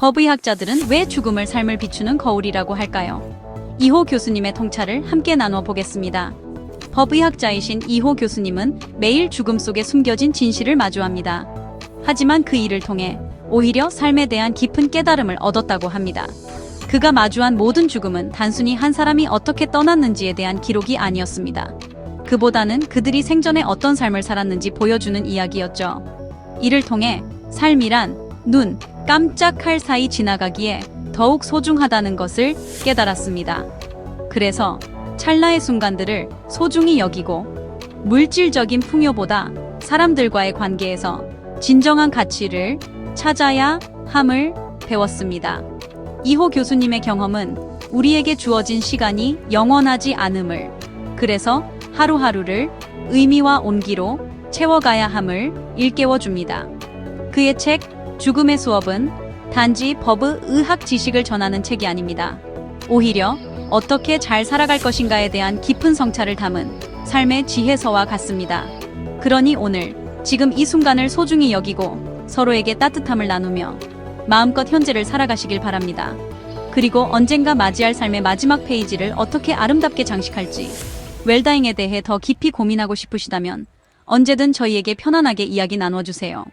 법의학자들은 왜 죽음을 삶을 비추는 거울이라고 할까요? 이호 교수님의 통찰을 함께 나눠 보겠습니다. 법의학자이신 이호 교수님은 매일 죽음 속에 숨겨진 진실을 마주합니다. 하지만 그 일을 통해 오히려 삶에 대한 깊은 깨달음을 얻었다고 합니다. 그가 마주한 모든 죽음은 단순히 한 사람이 어떻게 떠났는지에 대한 기록이 아니었습니다. 그보다는 그들이 생전에 어떤 삶을 살았는지 보여주는 이야기였죠. 이를 통해 삶이란 눈, 깜짝할 사이 지나가기에 더욱 소중하다는 것을 깨달았습니다. 그래서 찰나의 순간들을 소중히 여기고 물질적인 풍요보다 사람들과의 관계에서 진정한 가치를 찾아야 함을 배웠습니다. 이호 교수님의 경험은 우리에게 주어진 시간이 영원하지 않음을, 그래서 하루하루를 의미와 온기로 채워가야 함을 일깨워 줍니다. 그의 책 죽음의 수업은 단지 법의 의학 지식을 전하는 책이 아닙니다. 오히려 어떻게 잘 살아갈 것인가에 대한 깊은 성찰을 담은 삶의 지혜서와 같습니다. 그러니 오늘 지금 이 순간을 소중히 여기고 서로에게 따뜻함을 나누며 마음껏 현재를 살아가시길 바랍니다. 그리고 언젠가 맞이할 삶의 마지막 페이지를 어떻게 아름답게 장식할지 웰다잉에 대해 더 깊이 고민하고 싶으시다면 언제든 저희에게 편안하게 이야기 나눠주세요.